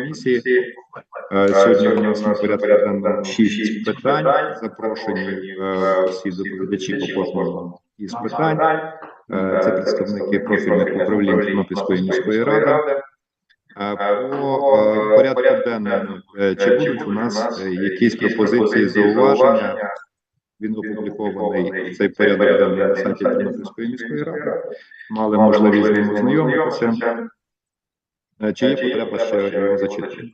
комісії. Сьогодні у нас на порядку денному шість питань. Запрошені всі доповідачі по кожному із питань. Це представники профільних управлінь Тернопільської міської ради. По порядку денному, чи будуть у нас якісь пропозиції, зауваження? Він опублікований цей порядок денний на сайті Тернопільської міської ради. Мали можливість з ним ознайомитися. Е, Чи є потреба ще його зачитати?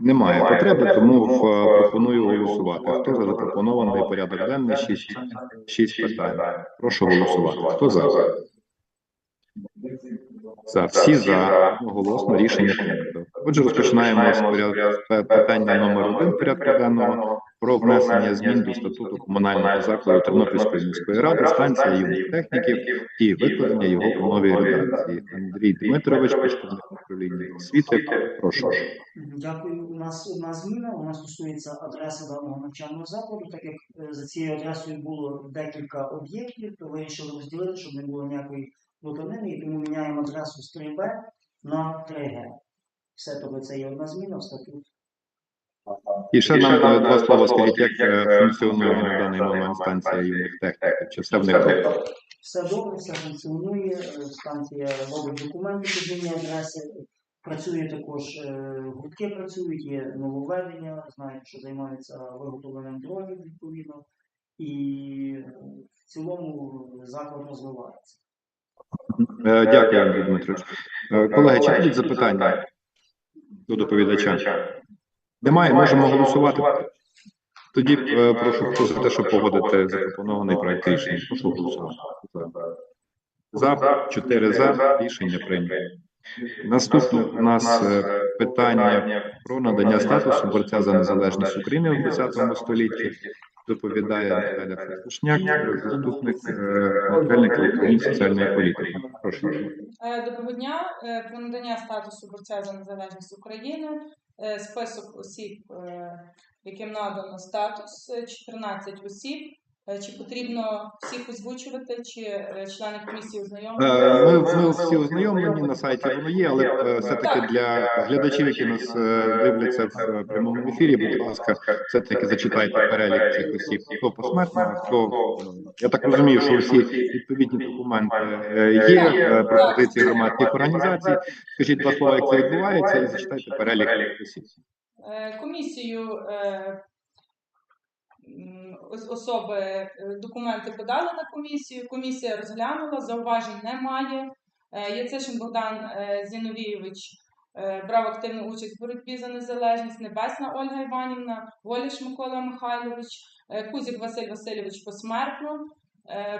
Немає потреби, тому е, пропоную голосувати. Хто за запропонований порядок денний? Шість, шість питань. Прошу голосувати. Хто за? За. Всі за. Одноголосно рішення прийнято. Отже, розпочинаємо з поряд... пе- питання номер один порядку денного про внесення змін до статуту комунального закладу Тернопільської міської ради, станція юних техніків і викладення його у новій редакції. Андрій Дмитрович, представник управління освіти. Прошу. Дякую. У нас одна зміна. Вона стосується адреси даного навчального закладу. Так як е, за цією адресою було декілька об'єктів, то вирішили розділити, щоб не було ніякої плутанини, і тому міняємо адресу з 3Б на 3Г. Все, тобто це є одна зміна в статут. І ще нам е, два слова скажіть, як е, функціонує на даний момент станція юних техніків? Чи все в них добре? Все добре, все функціонує. е, Станція робить документи під зміни адреси. Працює також е, гуртки працюють, є нововведення, знаєте, що займаються виготовленням дронів відповідно. І е, в цілому заклад розвивається. Е, Дякую, Андрій Дмитрович. Е, Колеги, чи будуть запитання до доповідача? Немає, можемо голосувати. Тоді е, прошу хто за те, щоб погодити запропонований проект рішення. Прошу голосувати. За. За, чотири за, рішення прийнято. Наступне у нас е, питання про надання статусу борця за незалежність України в 20 столітті. Доповідає Наталя Франкушняк, заступник е, начальника управління соціальної політики. Прошу. Е, Доброго дня. Е, Про надання статусу борця за незалежність України. Е, Список осіб, е, яким надано статус, е, 14 осіб. Е, Чи потрібно всіх озвучувати, чи е, члени комісії ознайомлені? Е, Ми, ми всі ознайомлені на сайті воно є, але все-таки для глядачів, які нас дивляться в прямому ефірі, будь ласка, все-таки зачитайте перелік цих осіб. Хто посмертно, хто я так розумію, що всі відповідні документи є, пропозиції громадських організацій. Скажіть два слова, як це відбувається, і зачитайте перелік осіб. Комісію особи е, документи подали на комісію. Комісія розглянула, зауважень немає. Е, Яцишин Богдан е, Зіновійович брав активну участь в боротьбі за незалежність. Небесна Ольга Іванівна, Воліш Микола Михайлович, Кузік Василь Васильович посмертно.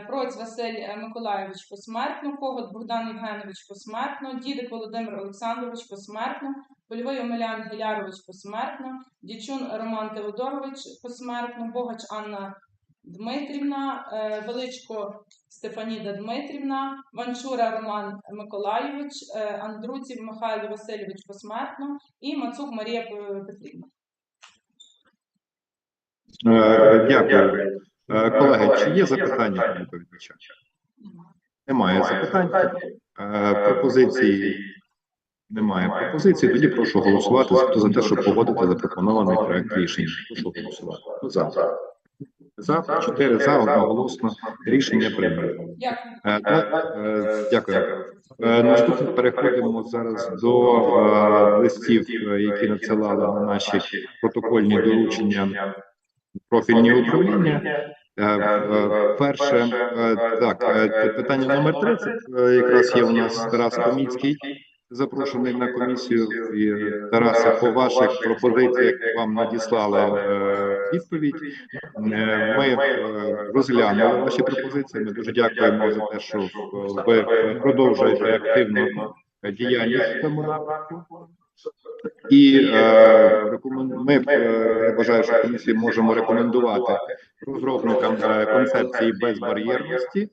Проць Василь Миколайович посмертно, Когот Богдан Євгенович посмертно, Дідик Володимир Олександрович посмертно, Польовий Омелян Гілярович посмертно, Дічун Роман Теодорович посмертно, Богач Анна Дмитрівна, е, Величко Стефаніда Дмитрівна, Ванчура Роман Миколайович, е, Андруців Михайло Васильович посмертно і Мацук Марія Петрівна. Е, Дякую. Колеги, чи є запитання до доповідача? Немає запитань. Пропозиції немає пропозицій. Тоді прошу голосувати. Хто за те, щоб погодити запропонований проект рішення? Прошу голосувати. Хто за? За чотири за одноголосно рішення прийнято. Дякую. Наступно переходимо зараз до листів, які надсилали на наші протокольні доручення профільні управління. Перше, так, питання номер 30, е, якраз є у нас Тарас Коміцький, запрошений на комісію. І, е, Тарасе, по ваших пропозиціях вам надіслали е, відповідь. Е, Ми розглянули ваші пропозиції. Ми дуже дякуємо за те, що ви продовжуєте активно діяльність цьому напрямку. І е, ми я вважаю, що комісії можемо рекомендувати розробникам концепції безбар'єрності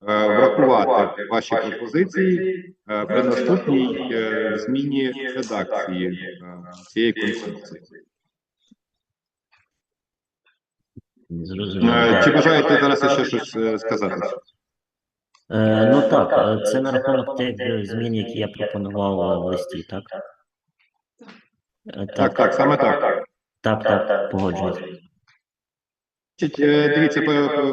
врахувати ваші пропозиції е, при наступній е, зміні редакції е, цієї концепції. Е, Чи бажаєте зараз ще щось е, сказати? Е, ну так, е, це на рахунок тих е, змін, які я пропонував е, в листі, так? Е, Так, так, саме так. Так, так, погоджуюсь. Е, Дивіться,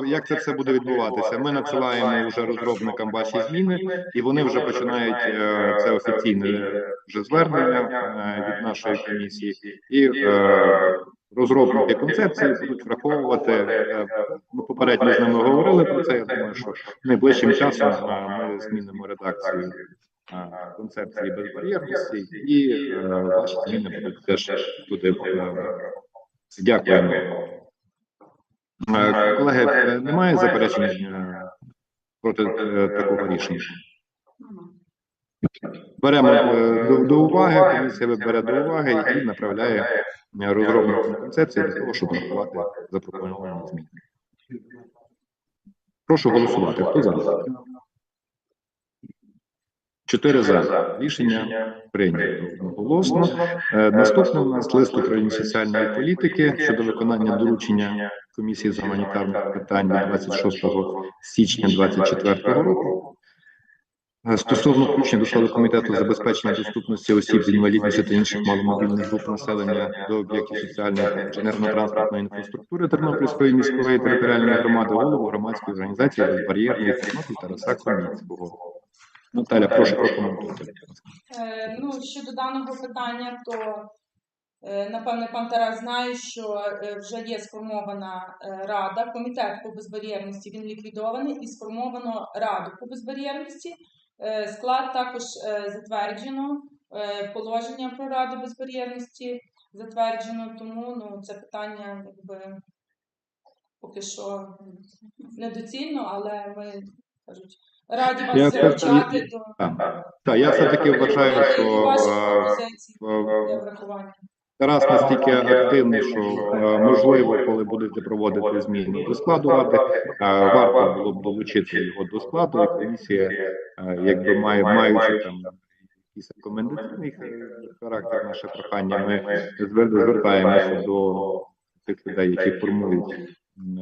як це все буде відбуватися. Ми надсилаємо вже розробникам ваші зміни, і вони вже починають е, це офіційне вже звернення е, від нашої комісії, і розробники концепції будуть враховувати. Ми попередньо з ними говорили про це. Я думаю, що найближчим часом ми змінимо редакцію концепції безбар'єрності, і ваші зміни будуть теж туди. Дякуємо. Е, Колеги, е, немає заперечень е, проти е, такого рішення? Беремо е, до, до уваги, комісія бере до уваги і направляє е, розробникам концепції для того, щоб врахувати запропоновані зміни. Прошу голосувати. Хто за? Чотири за. Рішення прийнято одноголосно. Е, Наступне у нас лист управління соціальної політики щодо виконання доручення комісії з гуманітарних питань від 26 січня 2024 року. Стосовно включення до складу комітету забезпечення доступності осіб з інвалідністю та інших маломобільних груп населення до об'єктів соціальної та інженерно-транспортної інфраструктури Тернопільської міської територіальної громади голову громадської організації безбар'єрної Тернопіль Тараса Коміцького. Наталя, прошу прокоментуйте. Е, Ну, щодо даного питання, то напевне пан Тарас знає, що е, вже є сформована е, рада, комітет по безбар'єрності, він ліквідований і сформовано раду по безбар'єрності. Е, Склад також е, затверджено, е, положення про раду безбар'єрності затверджено, тому ну, це питання якби поки що недоцільно, але ми кажуть, раді Я вас залучати до Так, так, я все-таки вважаю, що ваші е, пропозиції е, для врахування. Тарас настільки активний, що е, можливо, коли будете проводити зміни до складу ради, е, варто було б долучити його до складу. І комісія, е, якби має маючи там якийсь рекомендаційний е, характер, наше прохання, ми звертаємося до тих людей, які формують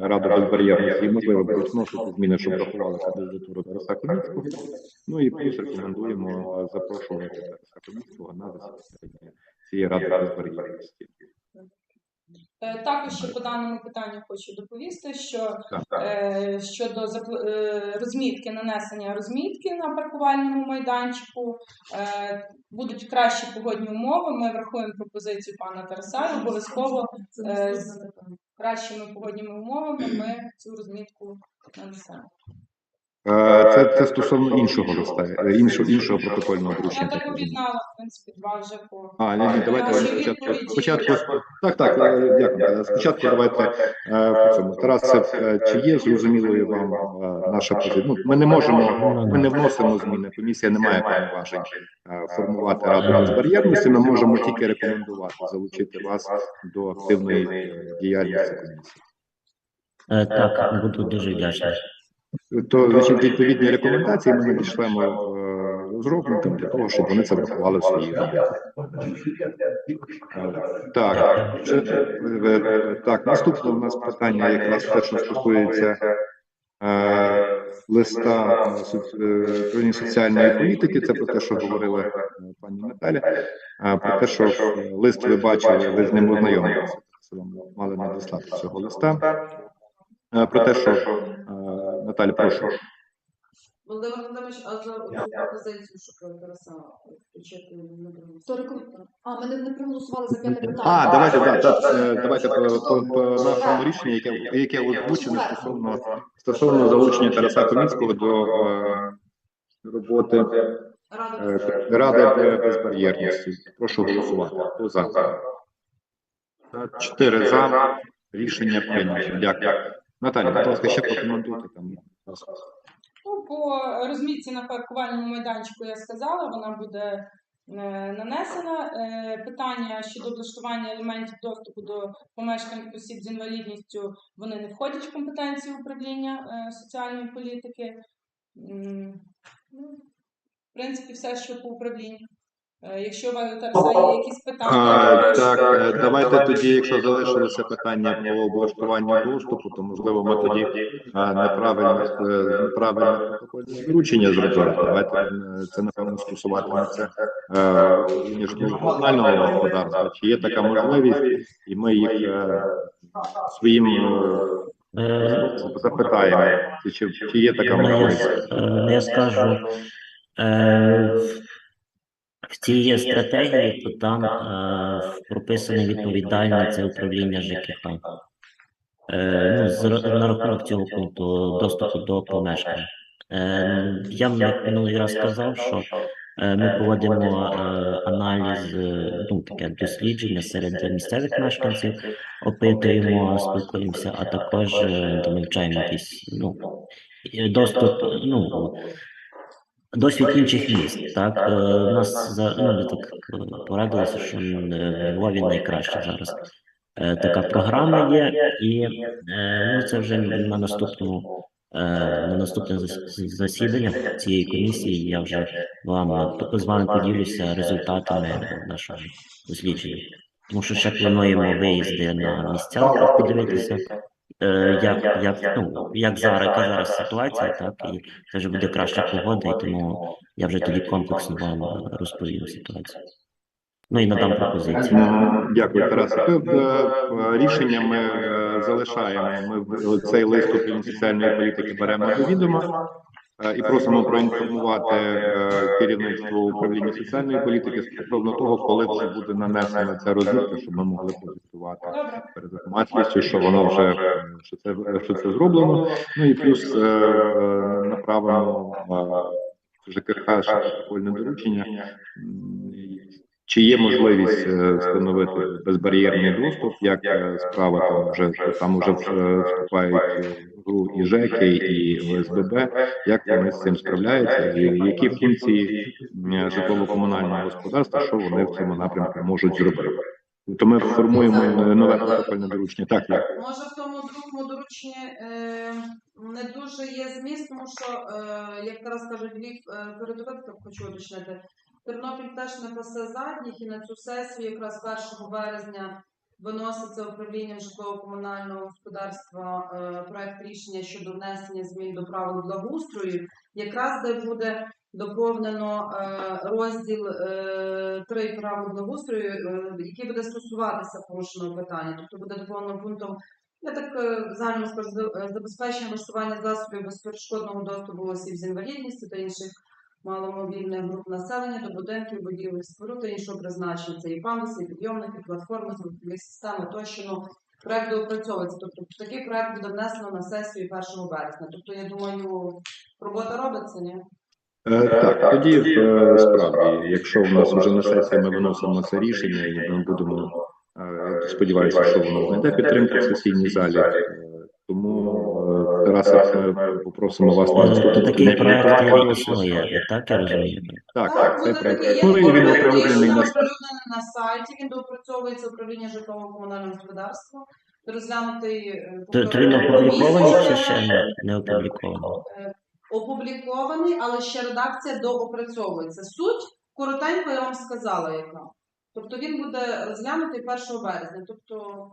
раду безбар'єрності, і можливо будуть вносити зміни, щоб врахували кандидатуру Тараса Коміцького. Ну і плюс рекомендуємо е, запрошувати Тараса Коміцького на засідання цієї ради безбар'єрності. Е, Також ще по даному питанню хочу доповісти, що е, щодо е, розмітки, нанесення розмітки на паркувальному майданчику, е, будуть кращі погодні умови. Ми врахуємо пропозицію пана Тараса і обов'язково е, з кращими погодніми умовами ми цю розмітку нанесемо. Це, це стосовно іншого листа, іншого, іншого протокольного Я так об'єднала, принципі, два вже по А, ні, ні, давайте спочатку. Спочатку так, так, е, дякую. Спочатку давайте е, по цьому. Тарасе, е, чи є зрозумілою вам е, наша позиція? Ну, ми не можемо, ми не вносимо зміни. Комісія не має повноважень е, формувати раду безбар'єрності. Ми можемо тільки рекомендувати залучити вас до активної е, діяльності комісії. Е, так, буду дуже вдячний. То значить, відповідні рекомендації ми надішлемо е, розробникам для того, щоб вони це врахували в своїй роботі. Е, Так, вже, е, е, так, наступне у нас питання якраз те, що стосується е, листа е, е, соціальної політики. Це про те, що говорила е, пані Наталя. е, Про те, що е, лист ви бачили, ви з ним ознайомилися. Мали надіслати цього листа. Е, Про те, що е, Наталя, прошу. Володимир Володимирович, а за пропозицію, що про Тараса включити не реком... А, ми не, не проголосували за п'яте питання. А, давайте, да, так, е, давайте по, по, по нашому рішенню, яке, яке озвучено стосовно, стосовно залучення Тараса Коміцького до е, роботи Рада е, Ради безбар'єрності. Прошу голосувати. Хто за? Чотири за. Рішення прийнято. Дякую. Наталя, будь ласка, ще прокоментуйте там. Ну, по розмітці на паркувальному майданчику я сказала, вона буде е, нанесена. Е, питання щодо облаштування елементів доступу до помешкань осіб з інвалідністю вони не входять в компетенції управління е, соціальної політики. Ну, в принципі, все, що по управлінню. Е, Якщо у вас Тараса є якісь А, питання, так, е, давайте тоді, якщо залишилося питання по облаштуванню доступу, то можливо ми тоді е, неправильно е, неправильне протокольне зробили. Давайте е, це напевно стосуватиметься е, ніж комунального господарства. Чи є така можливість, і ми їх е, своїм е, Е, запитаємо, чи, чи, є така можливість. е, я скажу, е, в- цій стратегії, то там е, прописане відповідальне це управління ЖКХ. Е, ну, з, на рахунок цього пункту доступу до помешкань. Е, я минулий раз сказав, що е, ми проводимо е, аналіз, е, ну таке дослідження серед місцевих мешканців, опитуємо, спілкуємося, а також е, вивчаємо якісь ну, доступ, ну, досвід інших міст. Так, Е, нас за ну, так е, порадилися, що е, в Львові найкраще зараз. Е, Така програма є, і ну, це вже на наступному е, на наступне засідання цієї комісії. Я вже вам з вами поділюся результатами нашого дослідження. Тому що ще плануємо виїзди на місця подивитися, як, як, ну, як зараз, яка зараз ситуація, так, і це вже буде краща погода, і тому я вже тоді комплексно вам е, розповім ситуацію. Ну і надам пропозиції. Дякую, Тарас. Е, е, Рішення ми е, залишаємо. Ми в- цей лист управління соціальної політики беремо до відома е, і просимо проінформувати е, керівництво управління соціальної політики стосовно того, коли вже буде нанесена ця розвідка, щоб ми могли прозвітувати перед громадськістю, що воно вже е, що це що це зроблено. Ну і плюс е, е, направимо е, ЖКХ протокольне доручення. Чи є можливість е, встановити безбар'єрний доступ, як е, справа там вже там вже е, вступають гру і ЖЕКи, і ОСББ, як вони з цим справляються, і які функції житлово-комунального господарства, що вони в цьому напрямку можуть зробити? То ми формуємо нове протокольне доручення. Так, я. Може в тому другому дорученні е, не дуже є зміст, тому що, е, як зараз кажуть, Львів е, хочу уточнити. Тернопіль теж не пасе задніх, і на цю сесію якраз 1 березня виноситься управлінням житлово-комунального господарства е, проект рішення щодо внесення змін до правил благоустрою, якраз де буде доповнено е, розділ е, 3 правил благоустрою, е, який буде стосуватися порушеного питання. Тобто буде доповнено пунктом я так загально скажу забезпечення влаштування засобів безперешкодного доступу осіб з інвалідністю та інших маломобільних груп населення до будинків, будівель, споруд та іншого призначення. Це і пандуси, і підйомники, і платформи, звукові системи тощо. Ну, проект доопрацьовується. Тобто такий проект буде внесено на сесію 1 березня. Тобто, я думаю, робота робиться, ні? Е, Так, тоді е, справді, якщо в нас вже на сесії ми виносимо це рішення, і ми будемо е, сподіваюся, що воно знайде підтримку в сесійній залі. Е, е, Тарасе, е, попросимо вас на Е, То такий проект підготувати. існує, так я розумію. Так, так, цей проект такий, він оприлюднений на на сайті, він доопрацьовується управління житлово-комунального господарства. Розглянутий е, то він опублікований чи ще не, не опублікований? Е, опублікований, але ще редакція доопрацьовується. Суть коротенько я вам сказала, яка. Тобто він буде розглянутий 1 березня. Тобто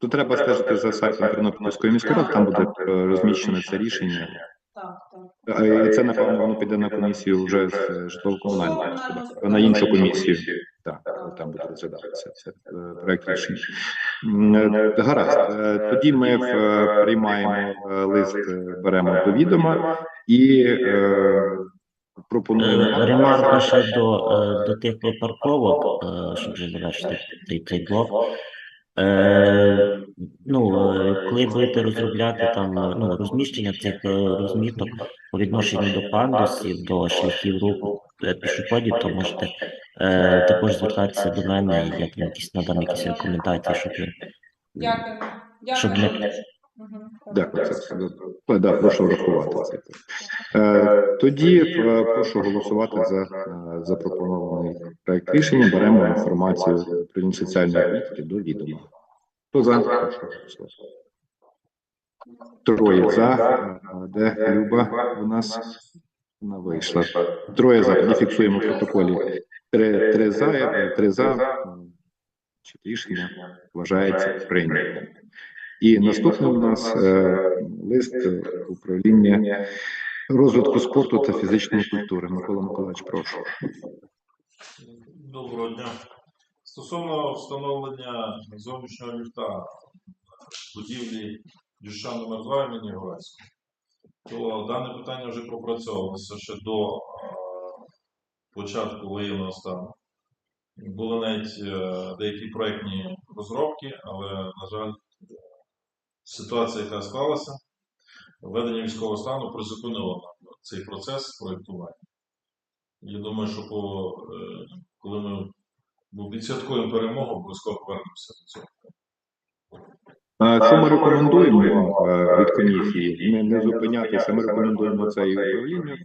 То треба стежити за сайтом Тернопільської міської ради, там буде е, розміщено це рішення. так, так. Е, І це, напевно, воно піде на комісію вже з житлово-комунального господарства, на іншу комісію. Так, там буде розглядатися це е, проект рішення. Гаразд. Тоді ми приймаємо лист, беремо до відома і пропонуємо. Ремарка ще до, до тих парковок, щоб вже завершити цей блок. Е, ну, е, коли будете розробляти там е, ну, розміщення цих е, розміток по відношенню до пандусів, до шляхів руху пішоходів, то можете е, також звертатися до мене, і я там якісь надам якісь рекомендації, щоб Дякую. щоб не Дякую, це все. Да, прошу врахувати. Тоді прошу голосувати за запропонований проект рішення. Беремо інформацію про соціальної політики до відома. Хто за? Троє за. Де Люба у нас? Вона вийшла. Троє за. Не фіксуємо в протоколі. Три, три за, три за. Рішення вважається прийнятим. І наступний у нас е, лист управління розвитку спорту та фізичної культури. Микола Миколаївич, прошу. Доброго дня. Стосовно встановлення зовнішнього ліфта будівлі Дюша номер 2 імені Горацького, то дане питання вже пропрацьовувалося ще до е, початку воєнного стану. Були навіть е, деякі проєктні розробки, але, на жаль, ситуація, яка склалася, введення військового стану призупинило цей процес проєктування. Я думаю, що по, е, коли ми бо відсвяткуємо перемогу, обов'язково повернемося до цього. А Що ми рекомендуємо е, від комісії? Не, не зупинятися. Ми рекомендуємо це і управління е,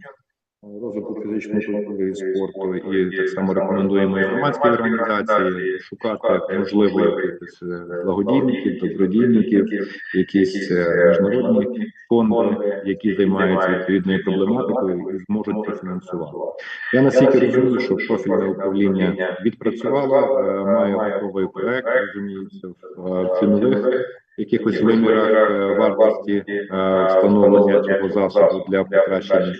розвитку фізичної культури і спорту, і так само рекомендуємо і громадські організації шукати можливо якихось е, благодійників, добродійників, якісь е, міжнародні фонди, які займаються відповідною проблематикою і зможуть профінансувати. Я наскільки розумію, що профільне управління відпрацювало, е, має готовий проект, розуміється, в цінових якихось вимірах вартості встановлення цього засобу для покращення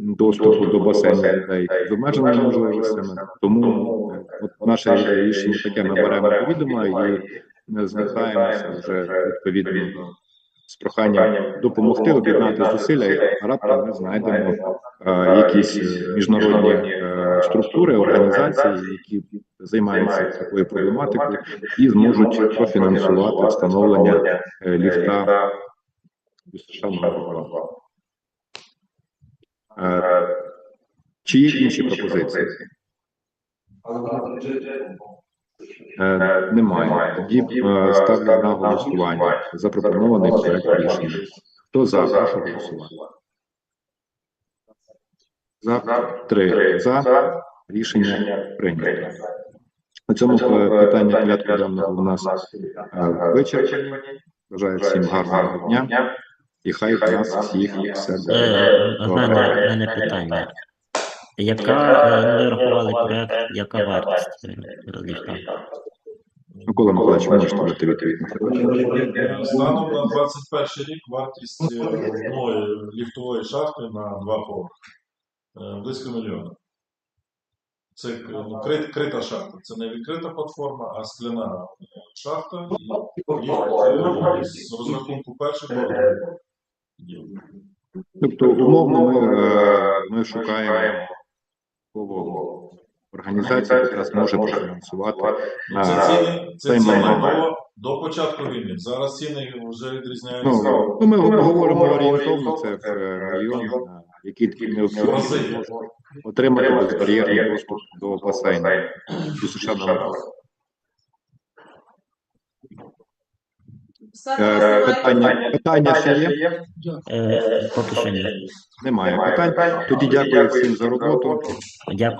доступу до басейну людей з обмеженими можливостями. Тому е, от наше рішення таке ми беремо до відома і е, звертаємося вже відповідно з проханням допомогти об'єднати зусилля, а раптом ми знайдемо е, якісь е, міжнародні е, структури, організації, які займаються такою проблематикою і зможуть профінансувати встановлення е, ліфта США номер 2. Е, Чи є інші пропозиції? Е, Немає. Тоді е, ставлю на голосування запропонований проект рішення. Хто за? Прошу голосувати. За три за рішення прийнято. На цьому е, питання порядку денного у нас е, вичерпані. Бажаю всім гарного дня і хай в нас всіх все буде Е, мене, мене питання. Яка, е, ну, рахували проект, яка вартість е, ліфта? Микола Миколаївич, можете дати відповідь на Станом на 21 рік вартість е, одної ліфтової шахти на два поверхи близько мільйона. Це ну, крит- крита шахта. Це не відкрита платформа, а скляна шахта. І ліфт е, з розрахунку перших поверхів. Тобто, умовно, ми, е, ми шукаємо такого організацію, яка зможе профінансувати Це на ціни, це цей момент. до, до початку війни. Зараз ціни вже відрізняються. Ну, ну, ми говоримо орієнтовно, це мільйон, е, який таки необхідно отримати безбар'єрний доступ до басейну у США номер два. Все Е. Питання, питання ще є? Е, поки що ні. Немає питань. Тоді дякую всім за роботу. Дякую.